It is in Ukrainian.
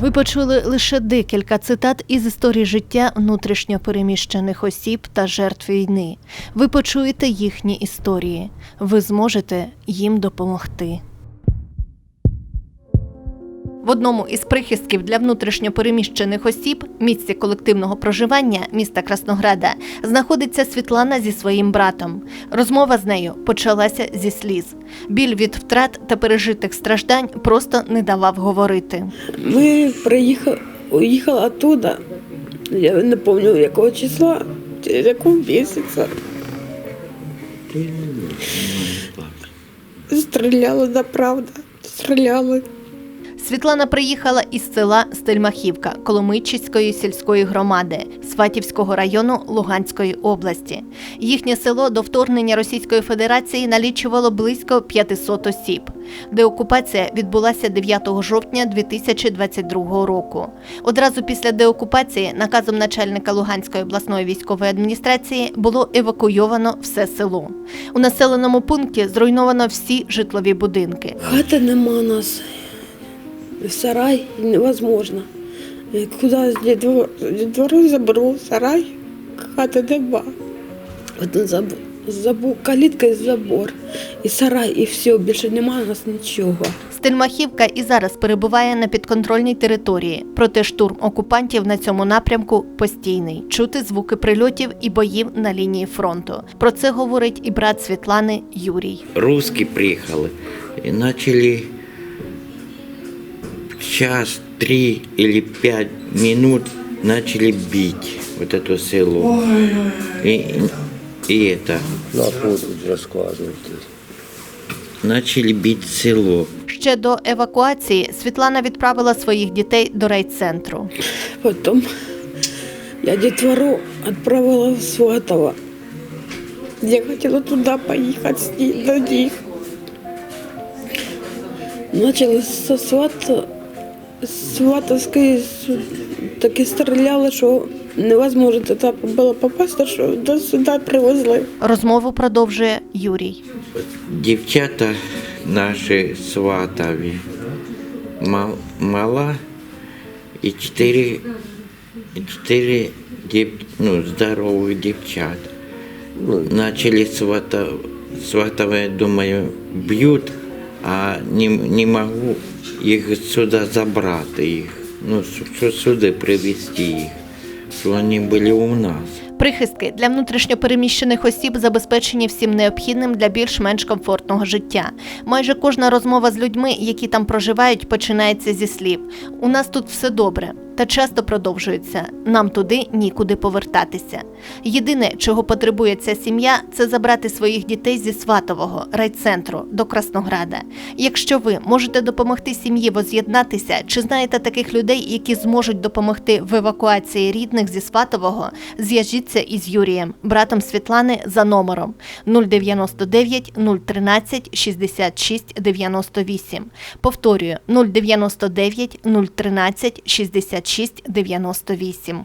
Ви почули лише декілька цитат із історії життя внутрішньо переміщених осіб та жертв війни. Ви почуєте їхні історії. Ви зможете їм допомогти. В одному із прихистків для внутрішньо переміщених осіб, місці колективного проживання міста Краснограда, знаходиться Світлана зі своїм братом. Розмова з нею почалася зі сліз. Біль від втрат та пережитих страждань просто не давав говорити. Ми приїхали, уїхали оттуда. Я не пам'ятаю, якого числа, якого місяця. Стріляли, да правда. Стріляли. Світлана приїхала із села Стельмахівка Коломийчицької сільської громади Сватівського району Луганської області. Їхнє село до вторгнення Російської Федерації налічувало близько 500 осіб. Деокупація відбулася 9 жовтня 2022 року. Одразу після деокупації наказом начальника Луганської обласної військової адміністрації було евакуйовано все село. У населеному пункті зруйновано всі житлові будинки. Хати нема нас. Сарай невозможно. Е, Куди з дідво- двору заберу сарай, хати нема. Один забор, забор, калітка і забор, і сарай, і все, більше немає у нас нічого. Стельмахівка і зараз перебуває на підконтрольній території, проте штурм окупантів на цьому напрямку постійний. Чути звуки прильотів і боїв на лінії фронту. Про це говорить і брат Світлани Юрій. русские приехали и начали в час, три или пять минут начали бить вот это село. И, и это, будуть розкладувати. начали бить село. Ще до евакуації Світлана відправила своїх дітей до райцентру. Потом я детвору отправила в Сватово. Я хотела туда поехать с ней, до них. Начали со Свата, з Сватовської с- таки стріляли, що невозможно туди було попасти, що до сюди привезли. Розмову продовжує Юрій. Девчата наши сватові, мал, мала и четыре, и четыре дев, ну, здоровых девчат. Начали свата, сватовые, думаю, бьют, а не, не могу их сюда забрать, их, ну, сюди привезти их, что они были у нас. Прихистки для внутрішньопереміщених осіб забезпечені всім необхідним для більш-менш комфортного життя. Майже кожна розмова з людьми, які там проживають, починається зі слів: у нас тут все добре. Та часто продовжується нам туди нікуди повертатися. Єдине, чого потребує ця сім'я, це забрати своїх дітей зі Сватового райцентру до Краснограда. Якщо ви можете допомогти сім'ї воз'єднатися, чи знаєте таких людей, які зможуть допомогти в евакуації рідних зі Сватового, зв'яжіться із Юрієм, братом Світлани, за номером 099 013 66 98. Повторюю 099 013 66 98.